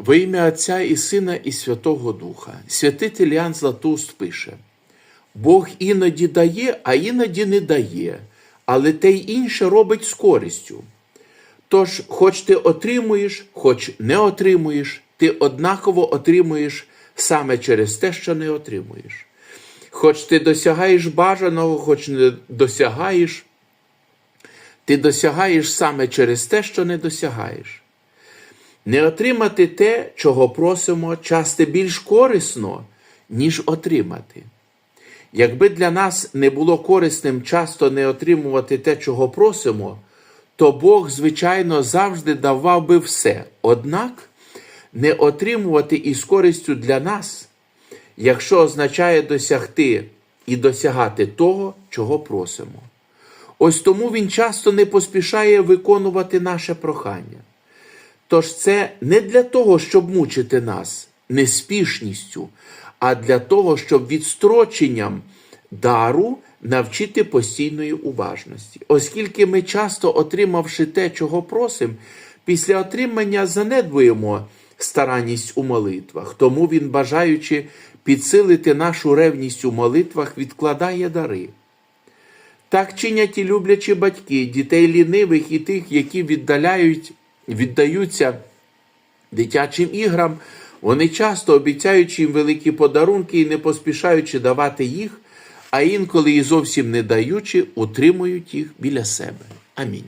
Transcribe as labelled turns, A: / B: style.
A: Во ім'я Отця і Сина, і Святого Духа. Святитель Ян Златоуст пише: Бог іноді дає, а іноді не дає, але те й інше робить з користю. Тож, хоч ти отримуєш, хоч не отримуєш, ти однаково отримуєш саме через те, що не отримуєш. Хоч ти досягаєш бажаного, хоч не досягаєш, ти досягаєш саме через те, що не досягаєш. Не отримати те, чого просимо, часто більш корисно, ніж отримати. Якби для нас не було корисним часто не отримувати те, чого просимо, то Бог, звичайно, завжди давав би все. Однак не отримувати із користю для нас, якщо означає досягти і досягати того, чого просимо. Ось тому Він часто не поспішає виконувати наше прохання. Тож це не для того, щоб мучити нас неспішністю, а для того, щоб відстроченням дару навчити постійної уважності. Оскільки ми часто, отримавши те, чого просимо, після отримання занедбуємо старанність у молитвах, тому він, бажаючи підсилити нашу ревність у молитвах, відкладає дари. Так чинять і люблячі батьки, дітей лінивих і тих, які віддаляють, віддаються дитячим іграм, вони часто обіцяючи їм великі подарунки і не поспішаючи давати їх, а інколи і зовсім не даючи, утримують їх біля себе. Амінь.